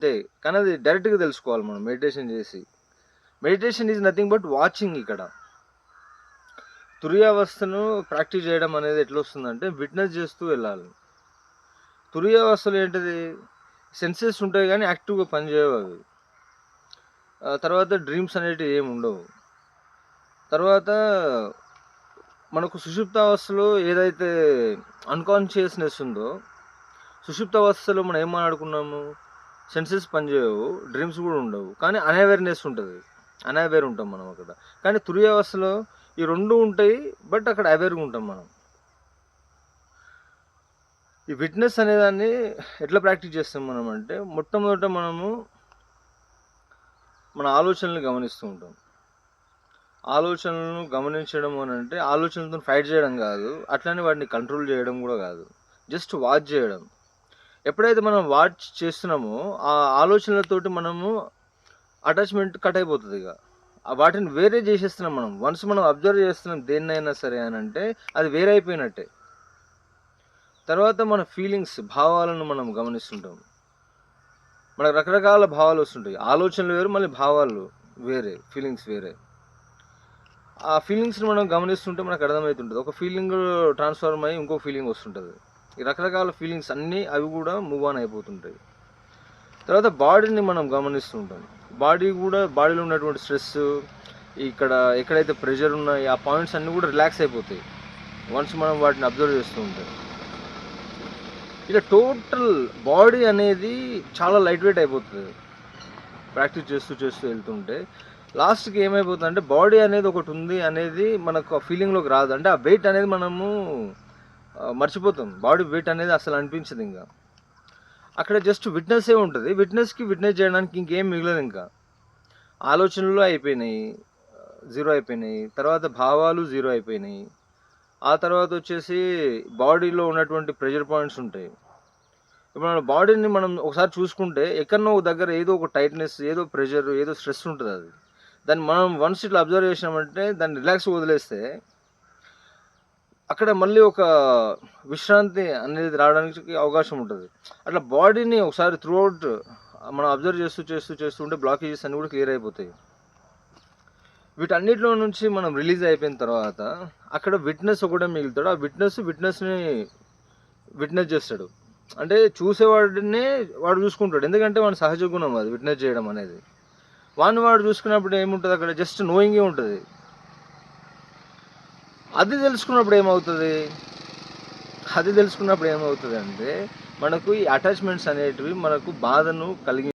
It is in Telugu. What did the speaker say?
అంతే కానీ అది డైరెక్ట్గా తెలుసుకోవాలి మనం మెడిటేషన్ చేసి. Meditation is nothing but watching ఇక్కడ. తురియావస్థను ప్రాక్టీస్ చేయడం అనేది ఎట్లా వస్తుందంటే విట్నెస్ చేస్తూ వెళ్ళాలి. తురియావస్థలు ఏంటిది? సెన్సెస్ ఉంటాయి కానీ యాక్టివ్గా పనిచేయవు అవి. తర్వాత డ్రీమ్స్ అనేటివి ఏమి ఉండవు. తర్వాత మనకు సుషుప్తావస్థలో ఏదైతే అన్కాన్షియస్నెస్ ఉందో సుషుప్తావస్థలో మనం ఏం మాట్లాడుకున్నాము? సెన్సెస్ పనిచేయవు డ్రీమ్స్ కూడా ఉండవు. కానీ అనవేర్నెస్ ఉంటుంది. అనవేర్ ఉంటాం మనం అక్కడ. కానీ తురియావస్థలో ఈ రెండు ఉంటాయి బట్ అక్కడ అవేర్గా ఉంటాం మనం. ఈ విట్నెస్ అనేదాన్ని ఎట్లా ప్రాక్టీస్ చేస్తాం మనం అంటే మొట్టమొదట మనము మన ఆలోచనల్ని గమనిస్తూ ఉంటాం. ఆలోచనలను గమనించడం అని అంటే ఆలోచనలతో ఫైట్ చేయడం కాదు అట్లనే వాటిని కంట్రోల్ చేయడం కూడా కాదు. జస్ట్ వాచ్ చేయడం. ఎప్పుడైతే మనం వాచ్ చేస్తున్నామో ఆ ఆలోచనలతోటి మనము అటాచ్మెంట్ కట్ అయిపోతుంది ఇక. ఆ వాటిని వేరే చేసేస్తున్నాం మనం. వన్స్ మనం అబ్జర్వ్ చేస్తున్నాం దేన్నైనా సరే అని అంటే అది వేరే అయిపోయినట్టే తర్వాత మన ఫీలింగ్స్ భావాలను మనం గమనిస్తుంటాం. మనకు రకరకాల భావాలు వస్తుంటాయి. ఆలోచనలు వేరు మళ్ళీ భావాలు వేరే ఫీలింగ్స్ వేరే. ఆ ఫీలింగ్స్ని మనం గమనిస్తుంటే మనకు అర్థమవుతుంటుంది. ఒక ఫీలింగ్ ట్రాన్స్ఫార్మ్ అయ్యి ఇంకో ఫీలింగ్ వస్తుంటుంది. ఈ రకరకాల ఫీలింగ్స్ అన్నీ అవి కూడా మూవ్ ఆన్ అయిపోతుంటాయి. తర్వాత బాడీని మనం గమనిస్తుంటాం. బాడీ కూడా బాడీలో ఉన్నటువంటి స్ట్రెస్ ఇక్కడ ఎక్కడైతే ప్రెషర్ ఉన్నాయో ఆ పాయింట్స్ అన్నీ కూడా రిలాక్స్ అయిపోతాయి. వన్స్ మనం వాటిని అబ్జర్వ్ చేస్తూ ఉంటాం. ఇలా టోటల్ బాడీ అనేది చాలా లైట్ వెయిట్ అయిపోతుంది. ప్రాక్టీస్ చేస్తూ చేస్తూ వెళ్తుంటే. లాస్ట్కి ఏమైపోతుంది అంటే బాడీ అనేది ఒకటి ఉంది అనేది మనకు ఆ ఫీలింగ్లోకి రాదు. అంటే ఆ వెయిట్ అనేది మనము మర్చిపోతాం బాడీ వెయిట్ అనేది అసలు అనిపించదు ఇంకా. అక్కడ జస్ట్ విట్నెస్సే ఉంటుంది. విట్నెస్కి విట్నెస్ చేయడానికి ఇంకేం మిగలదు ఇంకా. ఆలోచనలు అయిపోయినాయి. జీరో అయిపోయినాయి. తర్వాత భావాలు జీరో అయిపోయినాయి. ఆ తర్వాత వచ్చేసి బాడీలో ఉన్నటువంటి ప్రెషర్ పాయింట్స్ ఉంటాయి. ఇప్పుడు మన బాడీని మనం ఒకసారి చూసుకుంటే ఎక్కడనో ఒక దగ్గర ఏదో ఒక టైట్నెస్ ఏదో ప్రెషర్ ఏదో స్ట్రెస్ ఉంటుంది అది. దాన్ని మనం వన్స్ ఇట్లా అబ్జర్వ్ చేసినామంటే దాన్ని రిలాక్స్ వదిలేస్తే అక్కడ మళ్ళీ ఒక విశ్రాంతి అనేది రావడానికి అవకాశం ఉంటుంది. అట్లా బాడీని ఒకసారి త్రూఅవుట్ మనం అబ్జర్వ్ చేస్తూ చేస్తూ చేస్తూ ఉంటే బ్లాకేజెస్ అన్నీ కూడా క్లియర్ అయిపోతాయి. వీటన్నిటిలో నుంచి మనం రిలీజ్ అయిపోయిన తర్వాత అక్కడ విట్నెస్ ఒకటే మిగులుతాడు. ఆ విట్నెస్ విట్నెస్ని విట్నెస్ చేస్తాడు. అంటే చూసేవాడినే వాడు చూసుకుంటాడు. ఎందుకంటే వాడి సహజ గుణం అది విట్నెస్ చేయడం అనేది. వాడిని వాడు చూసుకున్నప్పుడు ఏముంటుంది అక్కడ? జస్ట్ నోయింగే ఉంటుంది. అది తెలుసుకున్నప్పుడు ఏమవుతుంది? అది తెలుసుకున్నప్పుడు ఏమవుతుంది అంటే మనకు ఈ అటాచ్మెంట్స్ అనేటివి మనకు బాధను కలిగి